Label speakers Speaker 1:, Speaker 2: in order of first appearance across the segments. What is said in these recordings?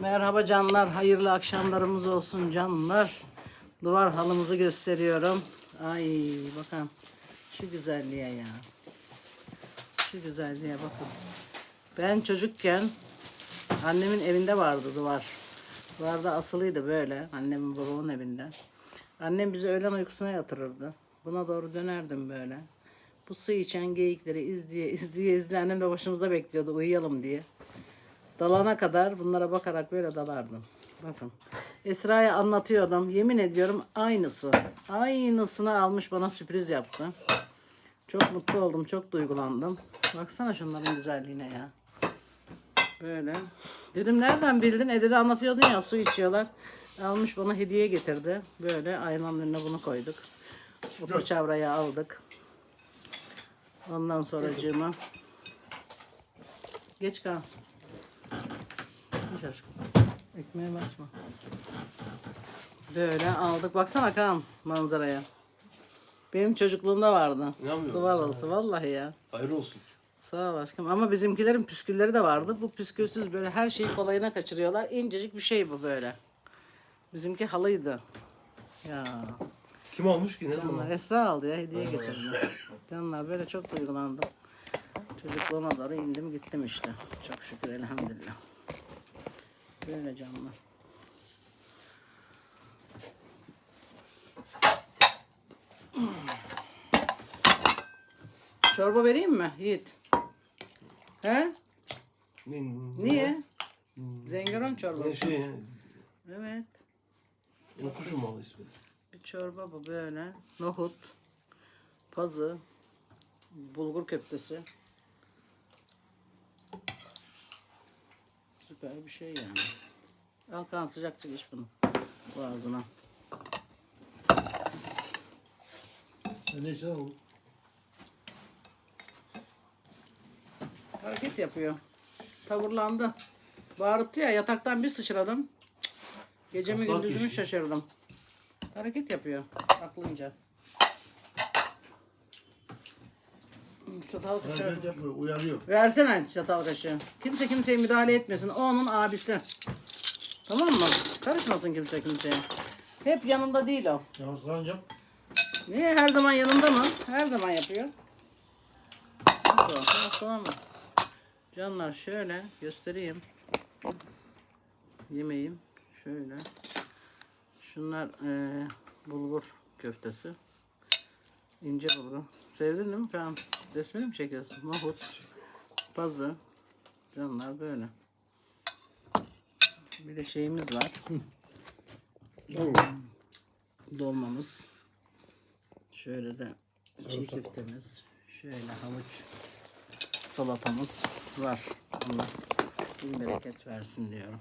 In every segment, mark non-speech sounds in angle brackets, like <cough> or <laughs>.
Speaker 1: Merhaba canlar, hayırlı akşamlarımız olsun canlar. Duvar halımızı gösteriyorum. Ay bakın şu güzelliğe ya. Şu güzelliğe bakın. Ben çocukken annemin evinde vardı duvar. Duvarda asılıydı böyle annemin babamın evinde. Annem bizi öğlen uykusuna yatırırdı. Buna doğru dönerdim böyle. Bu su içen geyikleri izleye <laughs> izleye izleye annem de başımızda bekliyordu uyuyalım diye. Dalana kadar bunlara bakarak böyle dalardım. Bakın. Esra'ya anlatıyordum. Yemin ediyorum aynısı. Aynısını almış bana sürpriz yaptı. Çok mutlu oldum. Çok duygulandım. Baksana şunların güzelliğine ya. Böyle. Dedim nereden bildin? E dedi anlatıyordun ya su içiyorlar. Almış bana hediye getirdi. Böyle aynanın önüne bunu koyduk. Bu paçavrayı aldık. Ondan sonracığıma. Geç kal. Aşkım. Ekmeğe basma. Böyle aldık. Baksana Kaan manzaraya. Benim çocukluğumda vardı.
Speaker 2: İnanmıyorum.
Speaker 1: Duvar halısı vallahi ya.
Speaker 2: Hayır olsun.
Speaker 1: Sağ ol aşkım. Ama bizimkilerin püskülleri de vardı. Bu püskülsüz böyle her şeyi kolayına kaçırıyorlar. İncecik bir şey bu böyle. Bizimki halıydı. Ya
Speaker 2: Kim almış ki ne
Speaker 1: canlar? Esra aldı ya hediye getirdi. Canlar böyle çok duygulandım. Çocukluğuma doğru indim gittim işte. Çok şükür elhamdülillah. Böyle canlar. Çorba vereyim mi Yiğit? He?
Speaker 2: Ne,
Speaker 1: Niye? Zengeron
Speaker 2: Ne
Speaker 1: çorbası.
Speaker 2: şey ya?
Speaker 1: Evet.
Speaker 2: Ne kuşu malı ismi?
Speaker 1: Bir çorba bu böyle. Nohut, pazı, bulgur köftesi. Süper bir şey yani. Al kan sıcakçık iç bunu. Boğazına.
Speaker 3: Neyse o
Speaker 1: Hareket yapıyor. Tavırlandı. Bağırttı ya yataktan bir sıçradım. Gecemi
Speaker 2: Kasap
Speaker 1: gündüzümü
Speaker 2: yaşıyor.
Speaker 1: şaşırdım. Hareket yapıyor aklınca. Hmm, Çatal kaşığı.
Speaker 3: hareket yapmıyor, uyarıyor.
Speaker 1: Versene çatal kaşığı. Kimse kimseye müdahale etmesin. O onun abisi. Tamam mı? Karışmasın kimse kimseye. Hep yanında değil o.
Speaker 3: Yavaşlanacak.
Speaker 1: Niye her zaman yanında mı? Her zaman yapıyor. Nasıl? Yavaşlanamaz. Canlar şöyle göstereyim. Yemeğim şöyle. Şunlar eee, bulgur köftesi. İnce bulgur. Sevdin değil mi? Tamam. Resmini mi çekiyorsun? Nohut. Pazı. Canlar böyle. Bir de şeyimiz var. <laughs> Dolmamız. Şöyle de çiğ
Speaker 3: Sarımsak.
Speaker 1: köftemiz. Şöyle havuç salatamız var. Allah bin bereket versin diyorum.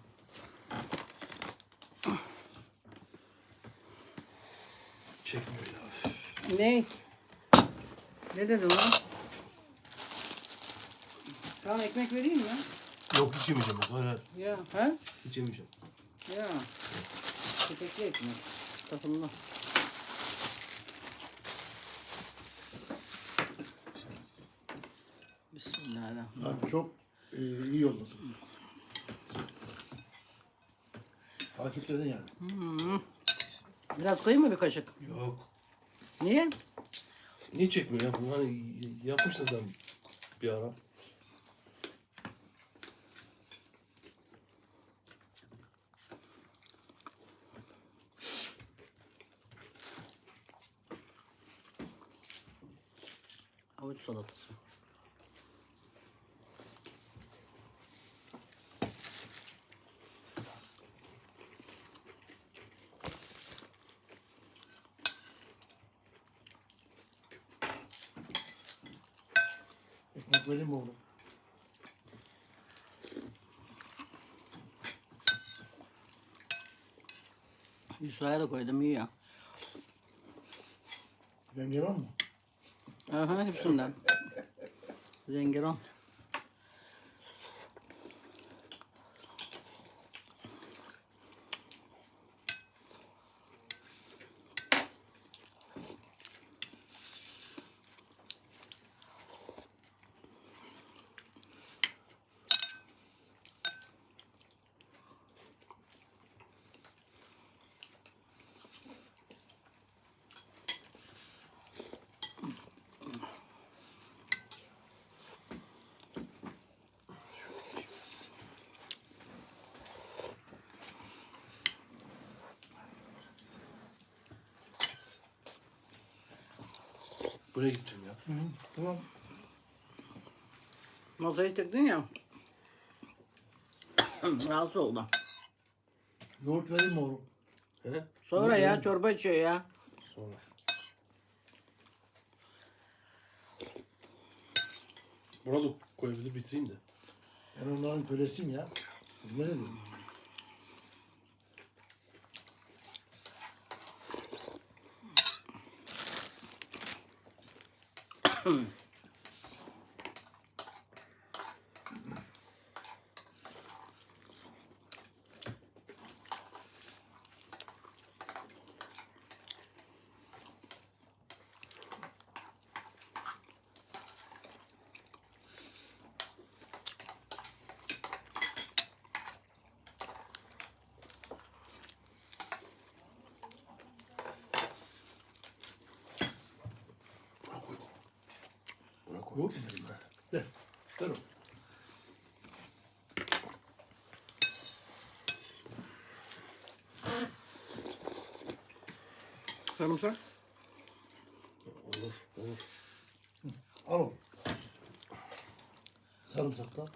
Speaker 2: Çekmiyor ya.
Speaker 1: Ne? Ne dedin lan? Tamam ekmek vereyim mi?
Speaker 2: Yok hiç yemeyeceğim. Hayır hayır.
Speaker 1: Ya. Ha?
Speaker 2: Hiç yemeyeceğim.
Speaker 1: Ya. Köpekli ekmek. Takımlı. Bismillahirrahmanirrahim.
Speaker 3: Abi çok e, iyi yoldasın. Takipledin yani.
Speaker 1: Biraz koyayım mı bir kaşık?
Speaker 2: Yok.
Speaker 1: Niye?
Speaker 2: Niye çekmiyor ya? Hani yapmışsın sen bir ara.
Speaker 1: Havuç salatası.
Speaker 3: Mi oğlum?
Speaker 1: Yusra'ya da koydum iyi ya.
Speaker 3: Zengeron mu?
Speaker 1: Aha hepsinden. Zengeron.
Speaker 2: Buraya gideceğim ya.
Speaker 3: Hı. Tamam.
Speaker 1: Masayı tıktın ya. <coughs> Rahatsız oldu.
Speaker 3: Yoğurt vereyim mi oğlum?
Speaker 2: He?
Speaker 1: Sonra ya çorba içiyor ya.
Speaker 2: Sonra. Buna da koyabilir bitireyim de.
Speaker 3: Ben onların kölesiyim ya. Hizmet ediyorum.
Speaker 2: Hmm.
Speaker 3: Yoğurt mu vereyim ben? Ver. Ver.
Speaker 1: Sarımsak.
Speaker 2: Olur, olur.
Speaker 3: Al. Sarımsak da.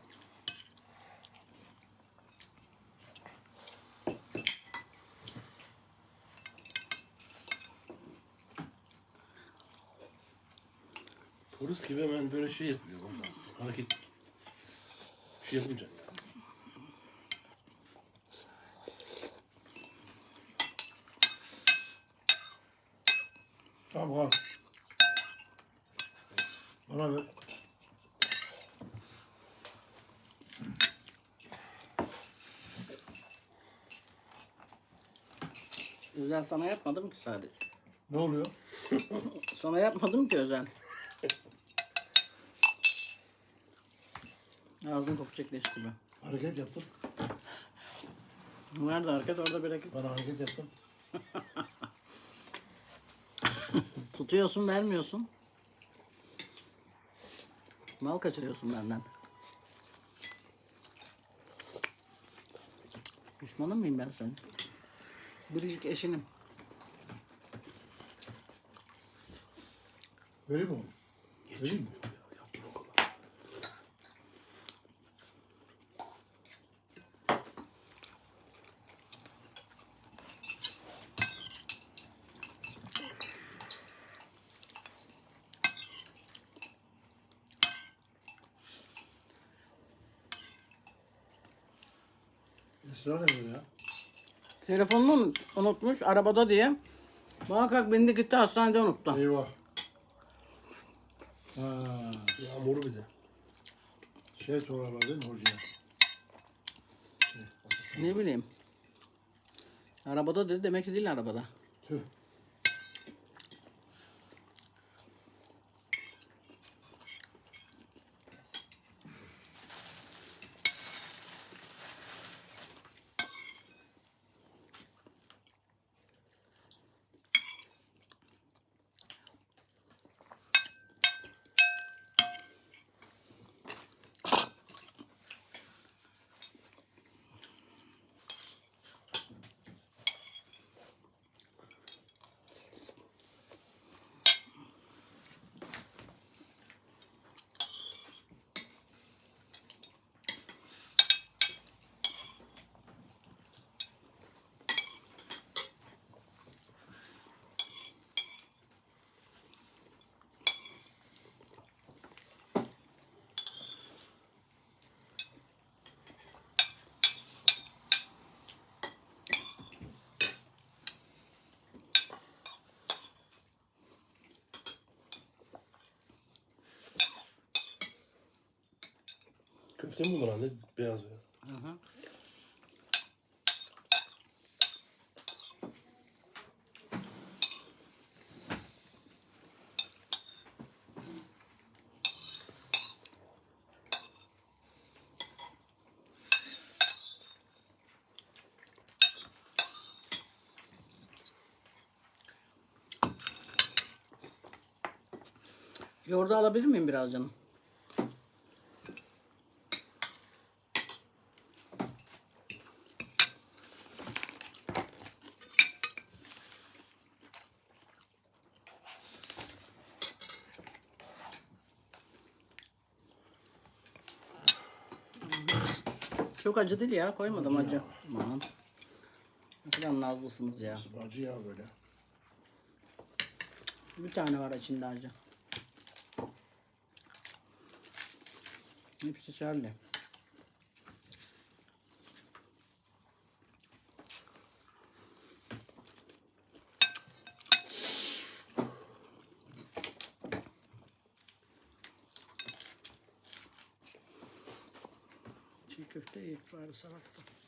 Speaker 2: Polis gibi hemen böyle şey yapıyor. Ondan. Hareket. Bir şey yapınca.
Speaker 3: Tamam al. Bana ver.
Speaker 1: Özel sana yapmadım ki sadece.
Speaker 3: Ne oluyor? <laughs>
Speaker 1: Sana yapmadım ki özel. Ağzın kokacak leş gibi.
Speaker 3: Hareket yaptım.
Speaker 1: Nerede hareket orada bir hareket.
Speaker 3: Bana hareket yaptım. <laughs>
Speaker 1: Tutuyorsun vermiyorsun. Mal kaçırıyorsun benden. Düşmanın mıyım ben senin? Biricik eşinim.
Speaker 3: Vereyim mi oğlum? Vereyim mi? Esra nerede ya?
Speaker 1: Telefonunu unut- unutmuş arabada diye. Muhakkak bindi gitti hastanede unuttu.
Speaker 3: Eyvah. Ha,
Speaker 2: Yağmuru bir de.
Speaker 3: şey sorarlar değil mi hocaya? Şey, asistan.
Speaker 1: Ne bileyim. Arabada dedi demek ki değil arabada.
Speaker 3: Tüh.
Speaker 2: Köfte mi bunlar anne? Beyaz beyaz.
Speaker 1: Hı hı. Yoğurdu alabilir miyim biraz canım? Çok acı değil ya. Koymadım
Speaker 3: Acı
Speaker 1: acı. Aman. Ne kadar nazlısınız ya.
Speaker 3: Nasıl acı ya böyle.
Speaker 1: Bir tane var içinde acı. Hepsi Charlie.
Speaker 3: असं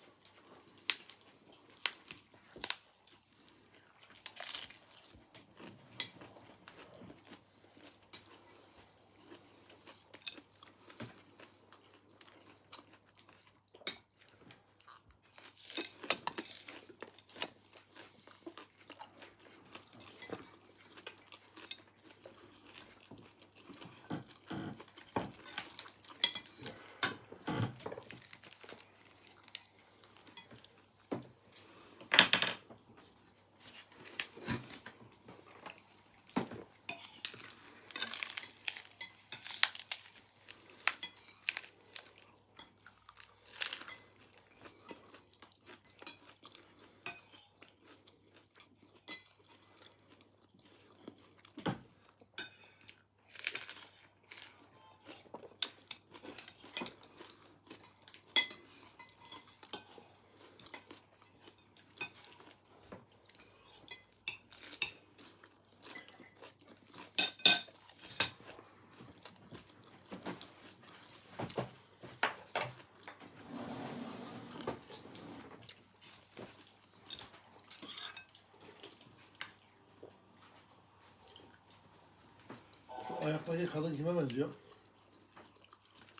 Speaker 3: ayaktaki kadın kime benziyor?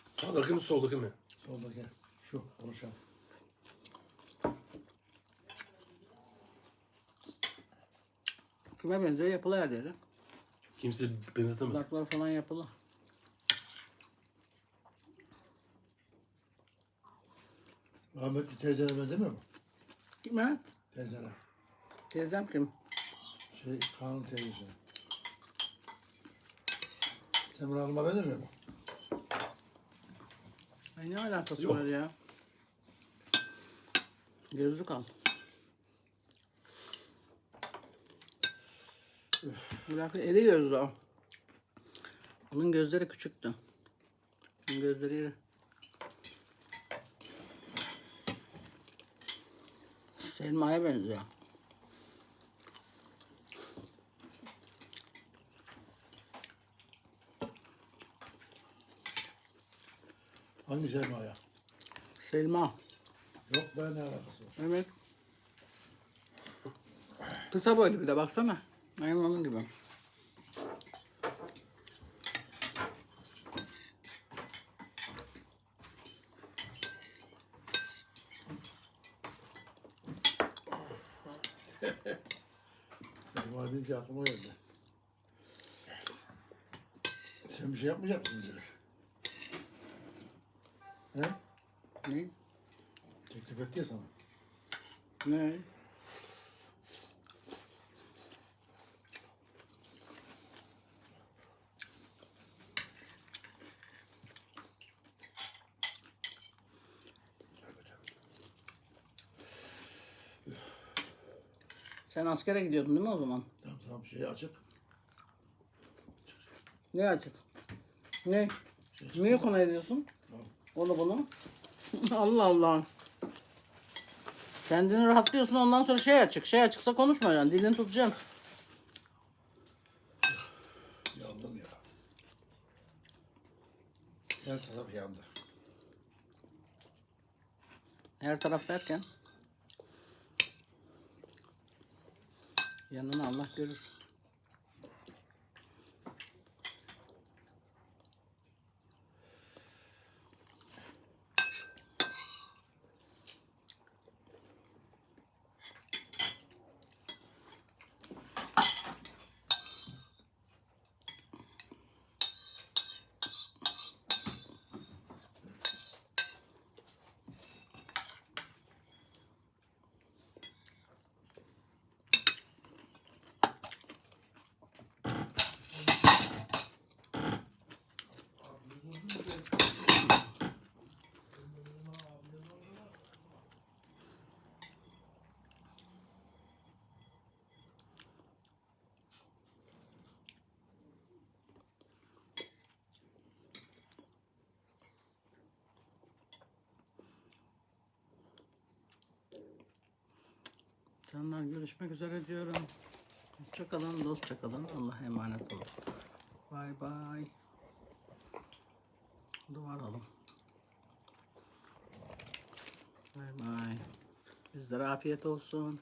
Speaker 2: Sağdaki mi soldaki mi?
Speaker 3: Soldaki. Şu konuşan.
Speaker 1: Kime benziyor? Yapılı her yere.
Speaker 2: Kimse benzetemez.
Speaker 1: Dudaklar falan yapılı.
Speaker 3: Rahmetli teyzene benzemiyor mu?
Speaker 1: Kime?
Speaker 3: Teyzene.
Speaker 1: Teyzem kim?
Speaker 3: Şey Kaan'ın teyzesi. Semra Hanım'a benzemiyor mu?
Speaker 1: Ay ne alakası
Speaker 2: Yok.
Speaker 1: var ya? Gözlük al. Bırak eri gözlü o. Onun gözleri küçüktü. Onun gözleri iri. Selma'ya benziyor.
Speaker 3: Hangi Semra'ya?
Speaker 1: Selma.
Speaker 3: Yok be ne alakası var?
Speaker 1: Evet. Kısa boylu bir de baksana. Aynen onun gibi.
Speaker 3: Semra deyince aklıma geldi. Sen bir şey yapmayacak mısın bize? He?
Speaker 1: Ne?
Speaker 3: Teklif etti ya sana.
Speaker 1: Ne? Sen askere gidiyordun değil mi o zaman?
Speaker 3: Tamam tamam şey açık.
Speaker 1: Ne açık? Ne? Niye konu ediyorsun? Onu bunu. <laughs> Allah Allah. Kendini rahatlıyorsun ondan sonra şey açık. Şey açıksa konuşmayacaksın. Dilini tutacaksın.
Speaker 3: Yandım ya. Her taraf yandı.
Speaker 1: Her taraf derken. Yanını Allah görür. Canlar görüşmek üzere diyorum. Hoşçakalın, dostça kalın. Allah'a emanet olun. Bay bay. Duvar alın. Bay bay. Bizlere afiyet olsun.